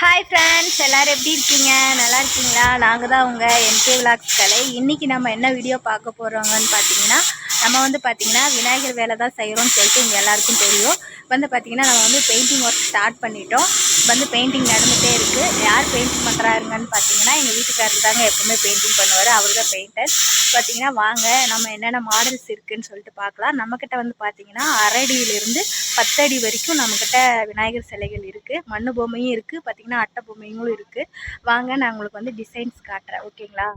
Hi friends எல்லோரும் எப்படி இருக்கீங்க? நல்லா இருக்கீங்களா? நாங்கள் தான் உங்கள் என்கே விலாக்ஸ் கலை இன்றைக்கி நம்ம என்ன வீடியோ பார்க்க போகிறோங்கன்னு பார்த்தீங்கன்னா நம்ம வந்து பார்த்திங்கன்னா விநாயகர் வேலை தான் செய்கிறோம்னு சொல்லிட்டு இங்கே எல்லாருக்கும் தெரியும். வந்து பார்த்திங்கன்னா நம்ம வந்து பெயிண்டிங் ஒர்க் ஸ்டார்ட் பண்ணிட்டோம். வந்து பெயிண்டிங் நடந்துகிட்டே இருக்குது யார் பெயிண்டிங் பண்ணுறாருங்கன்னு பார்த்தீங்கன்னா எங்கள் வீட்டுக்காரர் தாங்க எப்பவுமே பெயிண்டிங் பண்ணுவார். அவர் தான் பெயிண்டர் பார்த்தீங்கன்னா வாங்க நம்ம என்னென்ன மாடல்ஸ் இருக்குதுன்னு சொல்லிட்டு பார்க்கலாம் நம்மக்கிட்ட வந்து பார்த்தீங்கன்னா அரடியிலிருந்து பத்தடி வரைக்கும் நம்மக்கிட்ட விநாயகர் சிலைகள் இருக்குது மண்ணு பொம்மையும் இருக்குது பார்த்தீங்கன்னா அட்டை பொம்மைங்களும் இருக்குது வாங்க நான் உங்களுக்கு வந்து டிசைன்ஸ் காட்டுறேன். ஓகேங்களா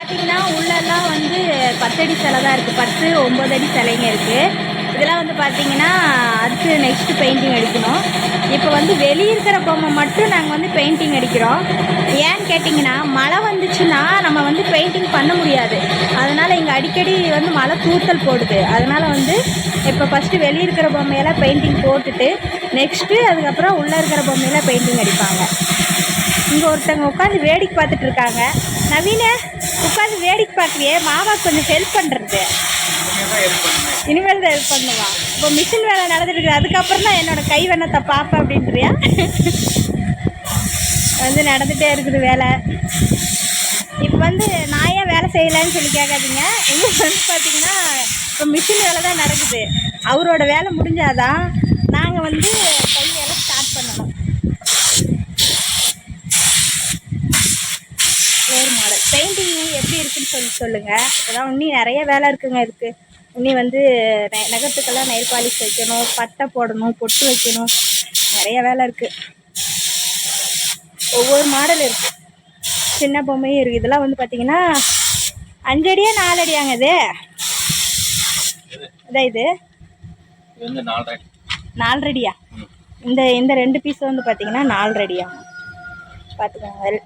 பார்த்தீங்கன்னா உள்ளெல்லாம் வந்து பத்தடி சிலை தான் இருக்குது பத்து ஒம்பது அடி சிலைங்க இருக்குது இதெல்லாம் வந்து பார்த்தீங்கன்னா அடுத்து நெக்ஸ்ட் பெயிண்டிங் அடிக்கணும். இப்போ வந்து வெளியே இருக்கிற பொம்மை மட்டும் நாங்கள் வந்து பெயிண்டிங் அடிக்கிறோம். ஏன்னு கேட்டிங்கன்னா மழை வந்துச்சுன்னா நம்ம வந்து பெயிண்டிங் பண்ண முடியாது. அதனால் இங்கே அடிக்கடி வந்து மழை தூத்தல் போடுது. அதனால் வந்து இப்போ ஃபஸ்ட்டு வெளியே இருக்கிற பொம்மையெல்லாம் பெயிண்டிங் போட்டுட்டு நெக்ஸ்ட்டு அதுக்கப்புறம் உள்ளே இருக்கிற பொம்மையெல்லாம் பெயிண்டிங் அடிப்பாங்க. இங்கே ஒருத்தவங்க உட்காந்து வேடிக்கை பார்த்துட்ருக்காங்க நவீன உட்காந்து வேடிக்கை பார்க்குறியே மாமா கொஞ்சம் ஹெல்ப் பண்ணுறது இனிமேல் தான் ஹெல்ப் பண்ணுவா. இப்போ மிஷின் வேலை நடந்துட்டு இருக்குது அதுக்கப்புறம் தான் என்னோட கை வண்ணத்தை பார்ப்பேன் அப்படின்றியா? வந்து நடந்துகிட்டே இருக்குது வேலை. இப்போ வந்து நான் ஏன் வேலை செய்யலைன்னு சொல்லி கேட்காதீங்க. எங்கள் ஃப்ரெண்ட்ஸ் பார்த்தீங்கன்னா இப்போ மிஷின் வேலை தான் நடக்குது. அவரோட வேலை முடிஞ்சாதான் நாங்கள் வந்து கை வேலை ஸ்டார்ட் பண்ணணும். வேறு மாடல் பெயிண்டிங் எப்படி இருக்குன்னு சொல்லி சொல்லுங்கள் இப்போதான் இன்னும் நிறைய வேலை இருக்குங்க இருக்குது இன்னி வந்து நெ- நகத்துக்கெல்லாம் நெயில் பாலிஷ் வைக்கணும் பட்டை போடணும் பொட்டு வைக்கணும். நிறைய வேலை இருக்குது ஒவ்வொரு மாடல் இருக்குது சின்ன பொம்மையும் இருக்குது இதெல்லாம் வந்து பார்த்தீங்கன்னா அஞ்சு அடியா நாலு அடியாங்க இது? இதான் இது? இது வந்து நாலரை நாலு அடியா இந்த இந்த ரெண்டு பீஸ் வந்து பார்த்தீங்கன்னா நாலு அடியா பார்த்துக்கோங்க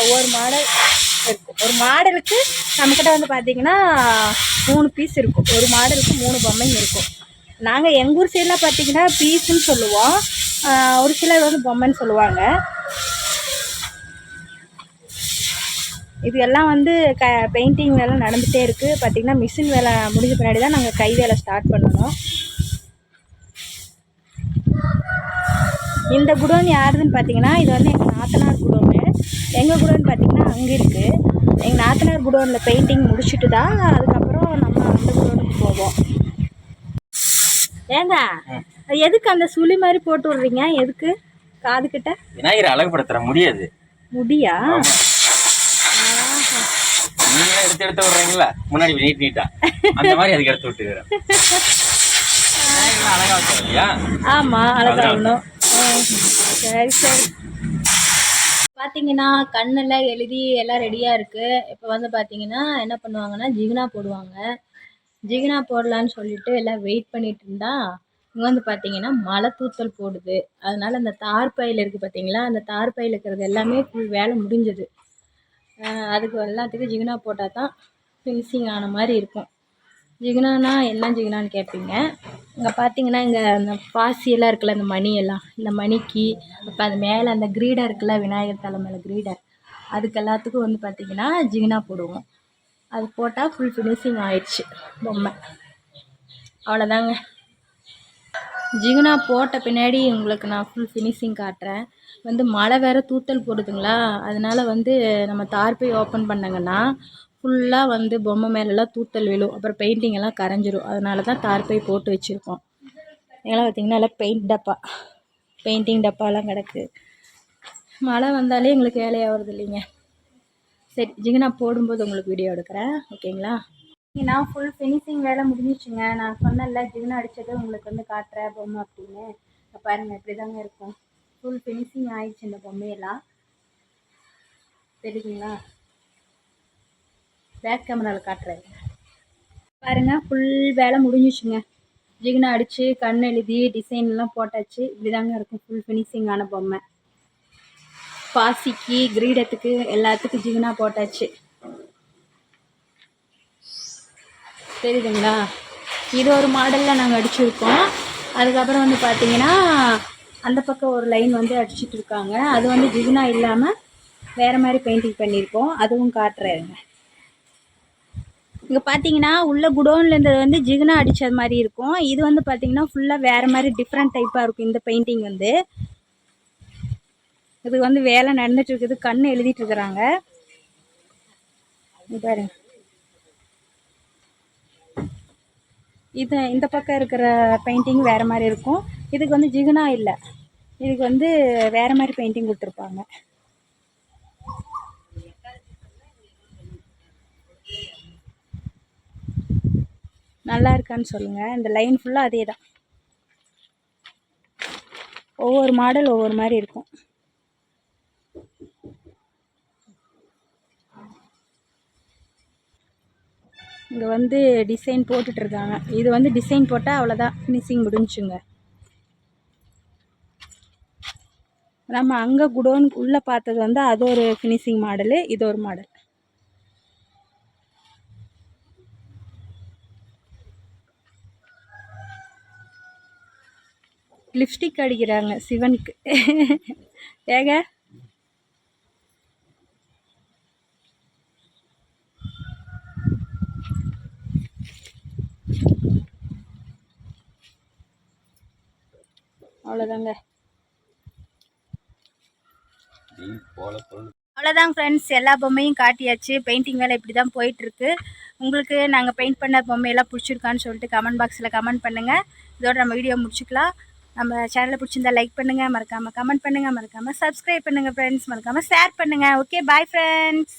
ஒவ்வொரு மாடல் இருக்கும் ஒரு மாடலுக்கு நம்மக்கிட்ட வந்து பார்த்தீங்கன்னா மூணு பீஸ் இருக்கும். ஒரு மாடலுக்கு மூணு பொம்மைங்க இருக்கும். நாங்கள் எங்கள் ஊர் சைடில் பார்த்தீங்கன்னா பீஸுன்னு சொல்லுவோம். ஒரு சிலர் வந்து பொம்மைன்னு சொல்லுவாங்க. இது எல்லாம் வந்து க பெயிண்டிங் வேலை நடந்துகிட்டே இருக்குது பார்த்தீங்கன்னா மிஷின் வேலை முடிஞ்ச பின்னாடி தான் நாங்கள் கை வேலை ஸ்டார்ட் பண்ணணும். இந்த குடோன் யாருதுன்னு பார்த்தீங்கன்னா இது வந்து எங்கள் நாத்தனார் குடோன். எங்கள் குடோன் பார்த்தீங்கன்னா அங்கே இருக்குது எங்கள் நாத்தனார் குடோனில் பெயிண்டிங் முடிச்சுட்டு தான் அதுக்கப்புறம் நம்ம அந்த குடோனுக்கு போவோம். ஏங்க எதுக்கு அந்த சுழி மாதிரி போட்டு விட்றீங்க? எதுக்கு? காதுகிட்ட? விநாயகரை அழகுபடுத்துற முடியாது. முடியா? நீங்க எடுத்து எடுத்து விடுறீங்களா முன்னாடி நீட் நீட்டா. அந்த மாதிரி அதுக்கு எடுத்து விட்டுக்கிறேன் விநாயகரை அழகா சரி சரி. பார்த்தீங்கன்னா கண்ணெல்லாம் எழுதி எல்லாம் ரெடியாக இருக்குது இப்போ வந்து பார்த்தீங்கன்னா என்ன பண்ணுவாங்கன்னா ஜிகினா போடுவாங்க. ஜிகினா போடலான்னு சொல்லிட்டு எல்லாம் வெயிட் பண்ணிட்டு இருந்தா இங்கே வந்து பார்த்தீங்கன்னா மழை தூத்தல் போடுது. அதனால அந்த தார் பையில் இருக்குது பார்த்தீங்களா அந்த தார் பையில் இருக்கிறது எல்லாமே ஃபுல் வேலை முடிஞ்சது. அதுக்கு எல்லாத்துக்கும் ஜிகினா போட்டால் தான் ஃபினிஷிங் ஆன மாதிரி இருக்கும். ஜிகினானா என்ன ஜிகினான்னு கேட்பீங்க? இங்கே பார்த்தீங்கன்னா இங்கே அந்த பாசியெல்லாம் இருக்குல்ல அந்த மணியெல்லாம் இந்த மணிக்கு அப்போ அது மேலே அந்த கிரீடர் இருக்குல்ல விநாயகர் தலை மேலே கிரீடர் அதுக்கு எல்லாத்துக்கும் வந்து பார்த்தீங்கன்னா ஜிகினா போடுவோம். அது போட்டால் ஃபுல் ஃபினிஷிங் ஆயிடுச்சு பொம்மை. அவ்வளோதாங்க ஜிகுனா போட்ட பின்னாடி உங்களுக்கு நான் ஃபுல் ஃபினிஷிங் காட்டுறேன். வந்து மழை வேறு தூத்தல் போடுதுங்களா? அதனால் வந்து நம்ம தார்பை ஓப்பன் பண்ணங்கன்னா ஃபுல்லாக வந்து பொம்மை மேலெல்லாம் தூத்தல் விழும். அப்புறம் பெயிண்டிங் எல்லாம் கரைஞ்சிரும். அதனால தான் தார்பை போட்டு வச்சுருக்கோம். இதெல்லாம் பார்த்திங்கன்னா எல்லாம் பெயிண்ட் டப்பா. பெயிண்டிங் டப்பாலாம் கிடக்கு. மழை வந்தாலே எங்களுக்கு வேலையாகிறது இல்லைங்க. சரி ஜிகுனா போடும்போது உங்களுக்கு வீடியோ எடுக்கிறேன். ஓகேங்களா நான் ஃபுல் ஃபினிஷிங் வேலை முடிஞ்சிச்சுங்க நான் சொன்னேன்ல ஜிகுனா அடித்தது உங்களுக்கு வந்து காட்டுறேன் பொம்மை அப்படின்னு. பாருங்கள் பாருங்க இப்படி தாங்க இருக்கும். ஃபுல் ஃபினிஷிங் ஆயிடுச்சு இந்த பொம்மையெல்லாம். தெரியுதுங்களா? பேக் கேமராவில் காட்டுறேன். பாருங்க ஃபுல் வேலை முடிஞ்சிச்சுங்க. ஜிகுனா அடித்து கண் எழுதி டிசைன்லாம் போட்டாச்சு. இப்படி தாங்க இருக்கும் ஃபுல் ஃபினிஷிங்கான பொம்மை. பாசிக்கு கிரீடத்துக்கு எல்லாத்துக்கும் ஜிகினா போட்டாச்சு. தெரியுதுங்களா? இது ஒரு மாடலில் நாங்கள் அடிச்சிருக்கோம். அதுக்கப்புறம் வந்து பார்த்தீங்கன்னா அந்த பக்கம் ஒரு லைன் வந்து அடிச்சிட்டு இருக்காங்க. அது வந்து ஜிகுனா இல்லாமல் வேறு மாதிரி பெயிண்டிங் பண்ணியிருக்கோம். அதுவும் காட்டுறேங்க. இங்கே பார்த்தீங்கன்னா உள்ள குடோனில் இருந்தது வந்து ஜிகுனா அடித்தது மாதிரி இருக்கும். இது வந்து பார்த்தீங்கன்னா ஃபுல்லாக வேறு மாதிரி டிஃப்ரெண்ட் டைப்பாக இருக்கும் இந்த பெயிண்டிங் வந்து. இது வந்து வேலை நடந்துட்டு இருக்குது. கண் எழுதிட்டு இருக்கிறாங்க. பாருங்க. இது இந்த பக்கம் இருக்கிற பெயிண்டிங் வேறு மாதிரி இருக்கும். இதுக்கு வந்து ஜிகுனா இல்லை. இதுக்கு வந்து வேறு மாதிரி பெயிண்டிங் கொடுத்துருப்பாங்க. நல்லா இருக்கான்னு சொல்லுங்கள் இந்த லைன் ஃபுல்லாக அதே தான் ஒவ்வொரு மாடல் ஒவ்வொரு மாதிரி இருக்கும். இங்கே வந்து டிசைன் போட்டுட்டு இருக்காங்க. இது வந்து டிசைன் போட்டால் அவ்வளோதான் ஃபினிஷிங் முடிஞ்சுங்க. நம்ம அங்கே குடோன் உள்ளே பார்த்தது வந்து அது ஒரு ஃபினிஷிங் மாடலு இது ஒரு மாடல் லிப்ஸ்டிக் அடிக்கிறாங்க சிவனுக்கு. ஏங்க? அவ்வளோதாங்க. அவ்வளோதான் ஃப்ரெண்ட்ஸ் எல்லா பொம்மையும் காட்டியாச்சு. பெயிண்டிங் வேலை இப்படி தான் போயிட்டுருக்கு. உங்களுக்கு நாங்கள் பெயிண்ட் பண்ண பொம்மையெல்லாம் பிடிச்சிருக்கான்னு சொல்லிட்டு கமெண்ட் பாக்ஸில் கமெண்ட் பண்ணுங்கள் இதோட நம்ம வீடியோ முடிச்சுக்கலாம். நம்ம சேனலை பிடிச்சிருந்தா லைக் பண்ணுங்கள் மறக்காமல் கமெண்ட் பண்ணுங்கள் மறக்காமல் சப்ஸ்கிரைப் பண்ணுங்கள் ஃப்ரெண்ட்ஸ் மறக்காமல் ஷேர் பண்ணுங்கள் ஓகே பாய் ஃப்ரெண்ட்ஸ்